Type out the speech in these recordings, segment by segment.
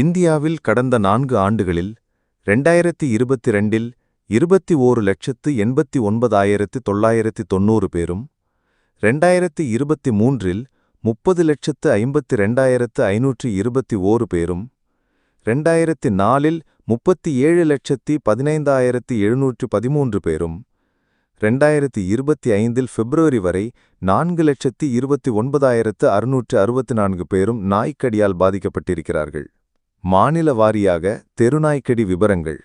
இந்தியாவில் கடந்த நான்கு ஆண்டுகளில் ரெண்டாயிரத்தி இருபத்தி ரெண்டில் இருபத்தி ஓரு லட்சத்து எண்பத்தி ஒன்பதாயிரத்து தொள்ளாயிரத்து தொண்ணூறு பேரும் ரெண்டாயிரத்தி இருபத்தி மூன்றில் முப்பது லட்சத்து ஐம்பத்தி ரெண்டாயிரத்து ஐநூற்று இருபத்தி ஓரு பேரும் ரெண்டாயிரத்தி நாலில் முப்பத்தி ஏழு லட்சத்தி பதினைந்தாயிரத்து எழுநூற்று பதிமூன்று பேரும் ரெண்டாயிரத்தி இருபத்தி ஐந்தில் பிப்ரவரி வரை நான்கு லட்சத்தி இருபத்தி ஒன்பதாயிரத்து அறுநூற்று அறுபத்தி நான்கு பேரும் நாய்க்கடியால் பாதிக்கப்பட்டிருக்கிறார்கள். மாநில வாரியாக தெருநாய்க்கடி விபரங்கள்.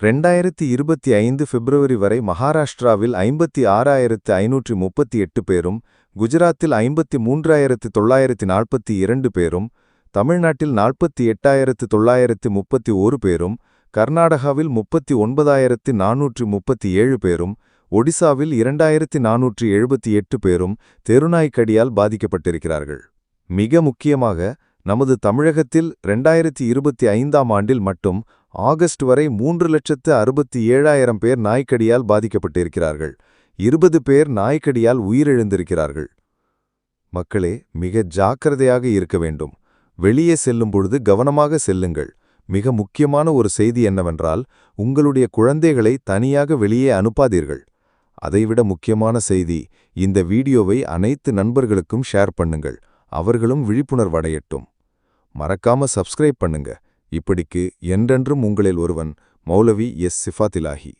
ரெண்டாயிரத்தி இருபத்தி ஐந்து பிப்ரவரி வரை மகாராஷ்டிராவில் ஐம்பத்தி ஆறாயிரத்து ஐநூற்றி முப்பத்தி எட்டு பேரும் குஜராத்தில் ஐம்பத்தி மூன்றாயிரத்து தொள்ளாயிரத்தி நாற்பத்தி இரண்டு பேரும் தமிழ்நாட்டில் நாற்பத்தி எட்டாயிரத்து தொள்ளாயிரத்து முப்பத்தி ஓரு பேரும் கர்நாடகாவில் முப்பத்தி ஒன்பதாயிரத்து நானூற்று முப்பத்தி ஏழு பேரும் ஒடிசாவில் இரண்டாயிரத்தி நானூற்று எழுபத்தி எட்டு பேரும் தெருநாய்க்கடியால் பாதிக்கப்பட்டிருக்கிறார்கள். மிக முக்கியமாக நமது தமிழகத்தில் ரெண்டாயிரத்தி இருபத்தி ஐந்தாம் ஆண்டில் மட்டும் ஆகஸ்ட் வரை மூன்று லட்சத்து அறுபத்தி ஏழாயிரம் பேர் நாய்க்கடியால் பாதிக்கப்பட்டிருக்கிறார்கள். இருபது பேர் நாய்க்கடியால் உயிரிழந்திருக்கிறார்கள். மக்களே மிக ஜாக்கிரதையாக இருக்க வேண்டும். வெளியே செல்லும் பொழுது கவனமாக செல்லுங்கள். மிக முக்கியமான ஒரு செய்தி என்னவென்றால் உங்களுடைய குழந்தைகளை தனியாக வெளியே அனுப்பாதீர்கள். அதைவிட முக்கியமான செய்தி இந்த வீடியோவை அனைத்து நண்பர்களுக்கும் ஷேர் பண்ணுங்கள். அவர்களும் விழிப்புணர்வடையட்டும். மறக்காம சப்ஸ்கிரைப் பண்ணுங்க. இப்படிக்கு என்றென்றும் உங்களில் ஒருவன் மௌலவி எஸ். சிஃபாத்திலாஹி.